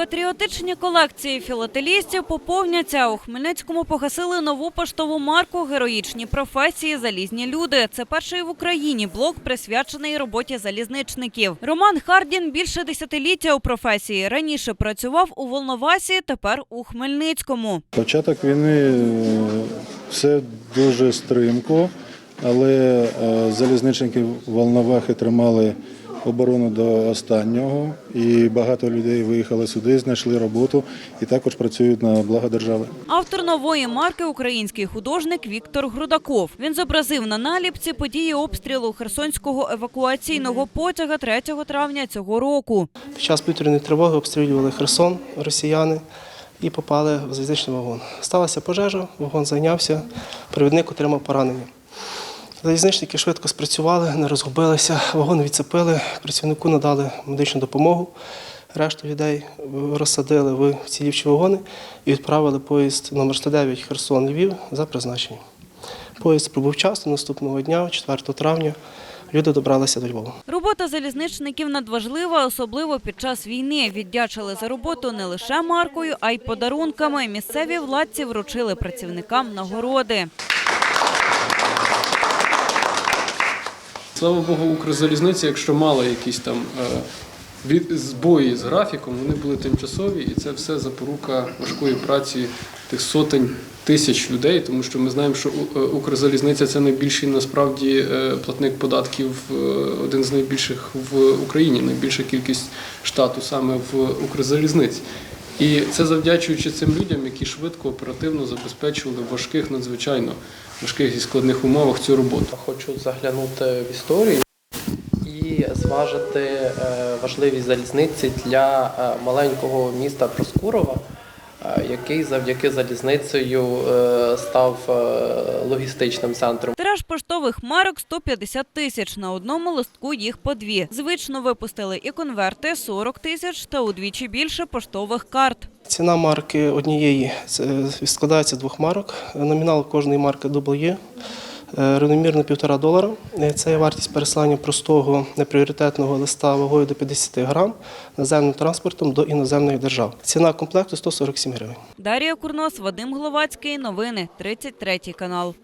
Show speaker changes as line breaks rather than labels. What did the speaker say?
Патріотичні колекції філателістів поповняться. У Хмельницькому погасили нову поштову марку Героїчні професії Залізні люди. Це перший в Україні блок, присвячений роботі залізничників. Роман Хардін більше десятиліття у професії. Раніше працював у Волновасі, тепер у Хмельницькому.
Початок війни е, все дуже стримко, але е, залізничники Волновахи тримали оборону до останнього, і багато людей виїхали сюди, знайшли роботу і також працюють на благо держави.
Автор нової марки український художник Віктор Грудаков. Він зобразив на наліпці події обстрілу Херсонського евакуаційного потяга 3 травня цього року.
Під час повітряної тривоги обстрілювали Херсон росіяни і попали в залізничний вагон. Сталася пожежа, вагон зайнявся, провідник отримав поранення. Залізничники швидко спрацювали, не розгубилися, вагон відцепили, працівнику надали медичну допомогу. Решту людей розсадили в цілівчі вагони і відправили поїзд номер 109 Херсон-Львів за призначенням. Поїзд прибув вчасно наступного дня, 4 травня. Люди добралися до Львова.
Робота залізничників надважлива, особливо під час війни. Віддячили за роботу не лише маркою, а й подарунками. Місцеві владці вручили працівникам нагороди.
Слава Богу, Укрзалізниця, якщо мала якісь там е, збої з графіком, вони були тимчасові, і це все запорука важкої праці тих сотень тисяч людей, тому що ми знаємо, що е, Укрзалізниця це найбільший насправді е, платник податків, один з найбільших в Україні, найбільша кількість штату саме в Укрзалізниці. І це завдячуючи цим людям, які швидко, оперативно забезпечували в важких, надзвичайно важких і складних умовах цю роботу.
Хочу заглянути в історію і зважити е, важливість залізниці для е, маленького міста Проскурова, який завдяки залізницею е, став е, логістичним центром.
Тираж поштових марок 150 тисяч. На одному листку їх по дві. Звично випустили і конверти 40 тисяч та удвічі більше поштових карт.
Ціна марки однієї це складається з двох марок. Номінал кожної марки дубл є. Е, Рівномірно півтора долара. Е, Це є вартість переслання простого непріоритетного листа вагою до 50 грам наземним транспортом до іноземних держав. Ціна комплекту 147 гривень.
Дарія Курнос, Вадим Гловацький. Новини 33 канал.